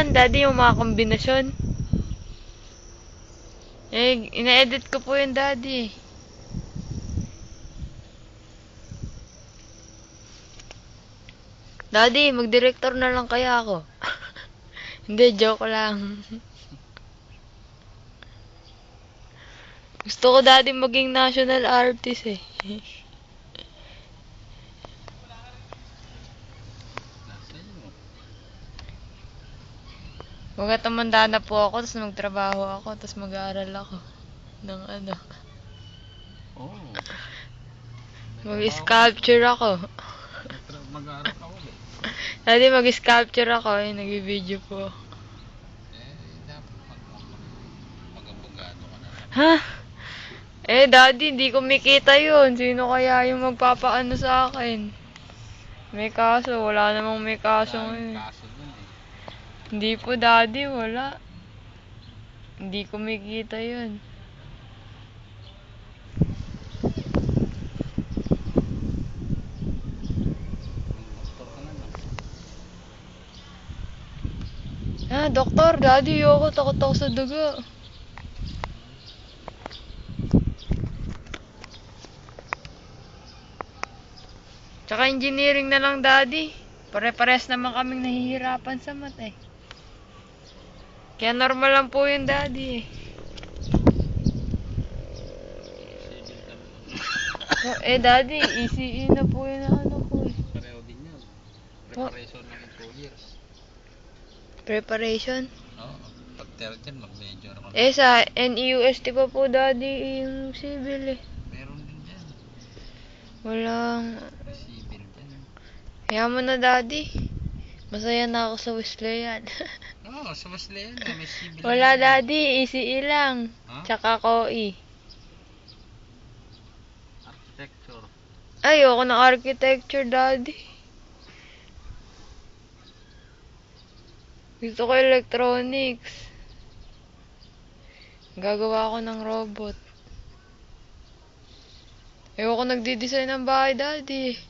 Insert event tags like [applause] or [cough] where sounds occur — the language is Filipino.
yan, daddy, yung mga kombinasyon. Eh, ina-edit ko po yun, daddy. Daddy, mag-director na lang kaya ako. [laughs] Hindi, joke lang. [laughs] Gusto ko daddy maging national artist eh. [laughs] Huwag tumanda na po ako, tapos magtrabaho ako, tapos mag-aaral ako. Ng ano. Oo. Mag-sculpture ako. Mag-aaral ulit. [laughs] Daddy, mag-sculpture ako eh, nag-video po. Eh, dapat mag mag-abogado ka na. Ha? Eh, daddy, hindi ko makita yun. Sino kaya yung magpapaano sa akin? May kaso, wala namang may kaso ngayon. kaso. Hindi po, daddy, wala. Hindi ko makita yun. Ah, doktor, daddy, ayoko, takot ako sa dugo. Tsaka engineering na lang, daddy. Pare-pares naman kaming nahihirapan sa mat eh. Kaya normal lang po yun, daddy eh. [laughs] Oh, eh, daddy, ECE na po yun ang ano ko eh. Pareho din yan. Preparation lang in 2 years. Preparation. Oo. Pag third yan, mag-major ka. Eh, sa NEUST pa po, daddy, yung civil eh. Meron din dyan. Walang... Civil dyan. Kaya mo na, daddy. Masaya na ako sa Wesleyan. [laughs] Oo, sa Wesleyan may civil. Wala, daddy. ECE lang. Ha? Tsaka KOE. Architecture. Ayoko ng architecture, daddy. Gusto ko electronics. Gagawa ako ng robot. Ayoko nagdi-design ng bahay, daddy.